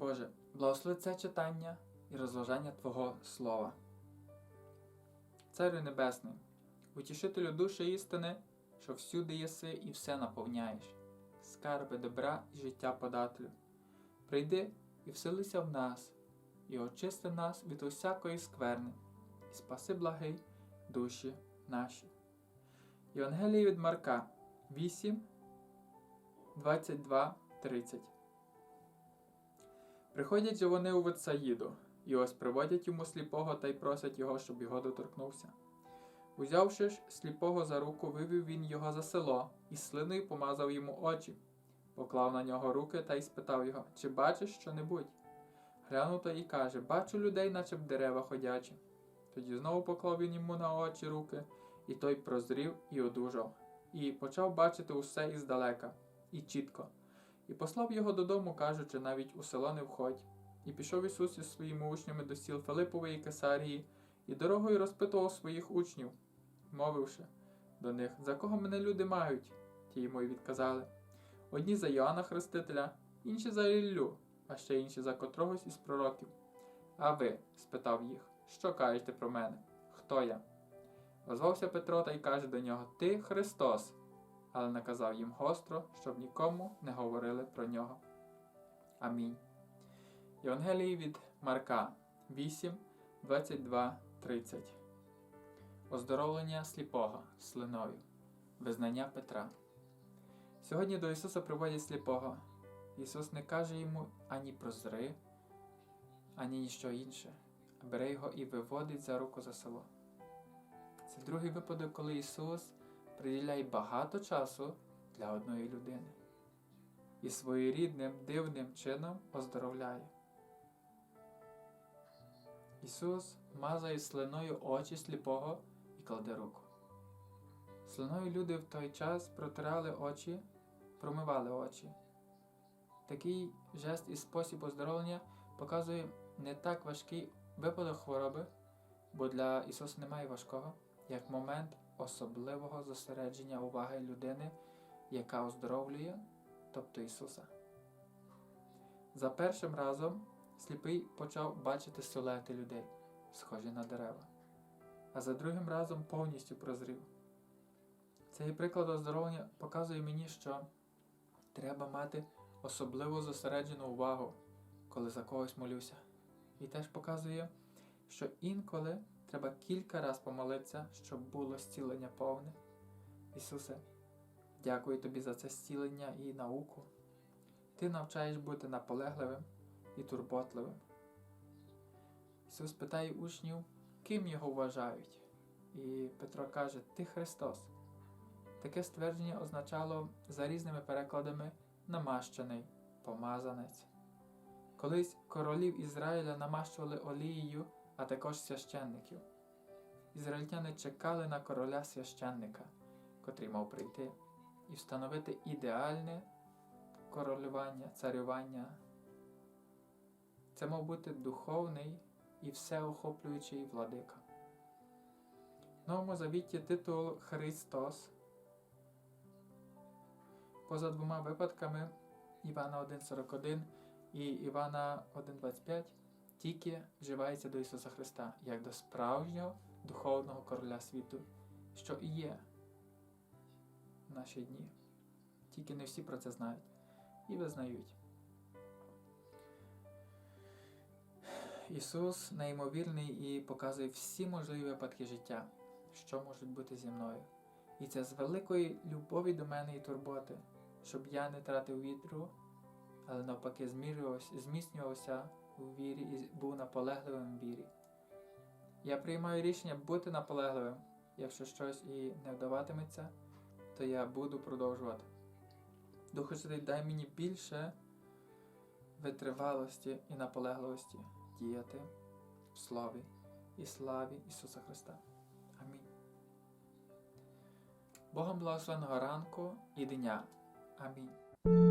Боже, благослови це читання і розважання Твого Слова. Царю Небесний, утішителю душі істини, що всюди єси і все наповняєш, скарби добра і життя подателю. Прийди і вселися в нас, і очисти нас від усякої скверни, і спаси благий душі наші. Євангеліє від Марка 8, 22, 30 Приходять же вони у Вецаїду, і ось приводять йому сліпого та й просять його, щоб його доторкнувся. Узявши ж сліпого за руку, вивів він його за село і слиною помазав йому очі, поклав на нього руки та й спитав його, чи бачиш що-небудь? Глянув та й каже, бачу людей, наче б дерева ходячі. Тоді знову поклав він йому на очі руки, і той прозрів і одужав, і почав бачити усе іздалека, і чітко. І послав його додому, кажучи, навіть у село не входь. І пішов Ісус із своїми учнями до сіл Филипової Кесарії, і дорогою розпитував своїх учнів, мовивши до них, за кого мене люди мають? Ті йому й відказали. Одні за Йоанна Хрестителя, інші за Іллю, а ще інші за котрогось із пророків. А ви? спитав їх, що кажете про мене? Хто я? Озвався Петро та й каже до нього Ти Христос, але наказав їм гостро, щоб нікому не говорили про нього. Амінь. Євангелії від Марка 8, 22, 30. Оздоровлення сліпого слиною. Визнання Петра. Сьогодні до Ісуса приводять сліпого. Ісус не каже йому ані прозри, ані ніщо інше, а бере його і виводить за руку за село. Це другий випадок, коли Ісус приділяє багато часу для одної людини і своєрідним дивним чином оздоровляє. Ісус мазає слиною очі сліпого і кладе руку. Слиною люди в той час протирали очі, промивали очі. Такий жест і спосіб оздоровлення показує не так важкий випадок хвороби, бо для Ісуса немає важкого, як момент особливого зосередження уваги людини, яка оздоровлює, тобто Ісуса. За першим разом сліпий почав бачити силуети людей, схожі на дерева, а за другим разом повністю прозрів. Цей приклад оздоровлення показує мені, що треба мати особливо зосереджену увагу, коли за когось молюся. І теж показує, що інколи треба кілька раз помолитися, щоб було зцілення повне. Ісусе, дякую тобі за це зцілення і науку. Ти навчаєш бути наполегливим і турботливим. Ісус питає учнів, ким його вважають. І Петро каже, Ти Христос. Таке ствердження означало за різними перекладами намащений, помазанець. Колись королів Ізраїля намащували олією, а також священників. Ізраїльтяни чекали на короля священника, котрий мав прийти, і встановити ідеальне королювання, царювання. Це мав бути духовний і всеохоплюючий владика. В Новому завіті титул Христос поза двома випадками Івана 1,41 і Івана 1,25 тільки вживається до Ісуса Христа як до справжнього духовного короля світу, що і є в наші дні. Тільки не всі про це знають і визнають. Ісус неймовірний і показує всі можливі випадки життя, що можуть бути зі мною. І це з великої любові до мене і турботи, щоб я не тратив вітру, але навпаки зміцнювався у вірі і був наполегливим в вірі. Я приймаю рішення бути наполегливим. Якщо щось і не вдаватиметься, то я буду продовжувати. Духу Святий, дай мені більше витривалості і наполегливості діяти в слові і славі Ісуса Христа. Амінь. Богом благословеного ранку і дня. Амінь.